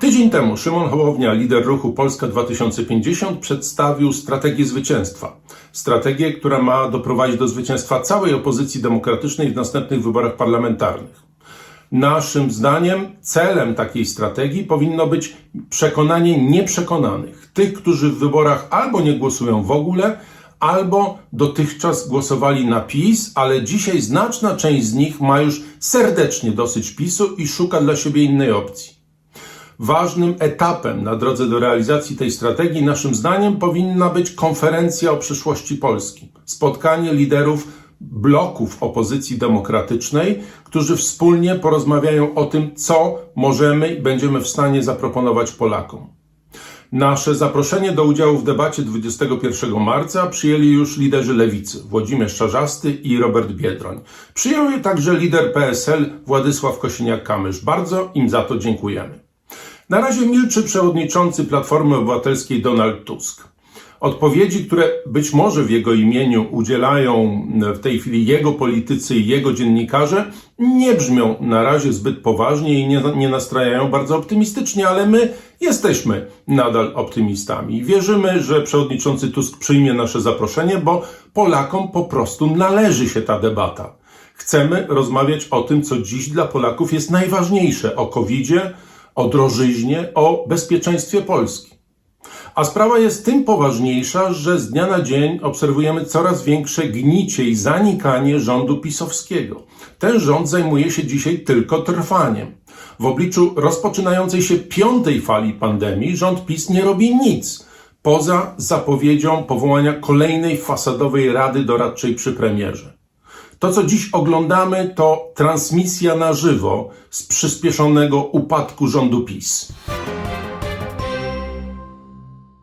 Tydzień temu Szymon Hołownia, lider ruchu Polska 2050, przedstawił strategię zwycięstwa. Strategię, która ma doprowadzić do zwycięstwa całej opozycji demokratycznej w następnych wyborach parlamentarnych. Naszym zdaniem celem takiej strategii powinno być przekonanie nieprzekonanych, tych, którzy w wyborach albo nie głosują w ogóle, albo dotychczas głosowali na PiS, ale dzisiaj znaczna część z nich ma już serdecznie dosyć PiSu i szuka dla siebie innej opcji. Ważnym etapem na drodze do realizacji tej strategii, naszym zdaniem, powinna być konferencja o przyszłości Polski. Spotkanie liderów bloków opozycji demokratycznej, którzy wspólnie porozmawiają o tym, co możemy i będziemy w stanie zaproponować Polakom. Nasze zaproszenie do udziału w debacie 21 marca przyjęli już liderzy lewicy Włodzimierz Czarzasty i Robert Biedroń. Przyjął je także lider PSL Władysław Kosiniak-Kamysz. Bardzo im za to dziękujemy. Na razie milczy przewodniczący Platformy Obywatelskiej Donald Tusk. Odpowiedzi, które być może w jego imieniu udzielają w tej chwili jego politycy i jego dziennikarze, nie brzmią na razie zbyt poważnie i nie, nie nastrajają bardzo optymistycznie, ale my jesteśmy nadal optymistami. Wierzymy, że przewodniczący Tusk przyjmie nasze zaproszenie, bo Polakom po prostu należy się ta debata. Chcemy rozmawiać o tym, co dziś dla Polaków jest najważniejsze o COVID-zie, o drożyźnie, o bezpieczeństwie Polski. A sprawa jest tym poważniejsza, że z dnia na dzień obserwujemy coraz większe gnicie i zanikanie rządu pisowskiego. Ten rząd zajmuje się dzisiaj tylko trwaniem. W obliczu rozpoczynającej się piątej fali pandemii rząd PiS nie robi nic poza zapowiedzią powołania kolejnej fasadowej rady doradczej przy premierze. To, co dziś oglądamy, to transmisja na żywo z przyspieszonego upadku rządu PiS.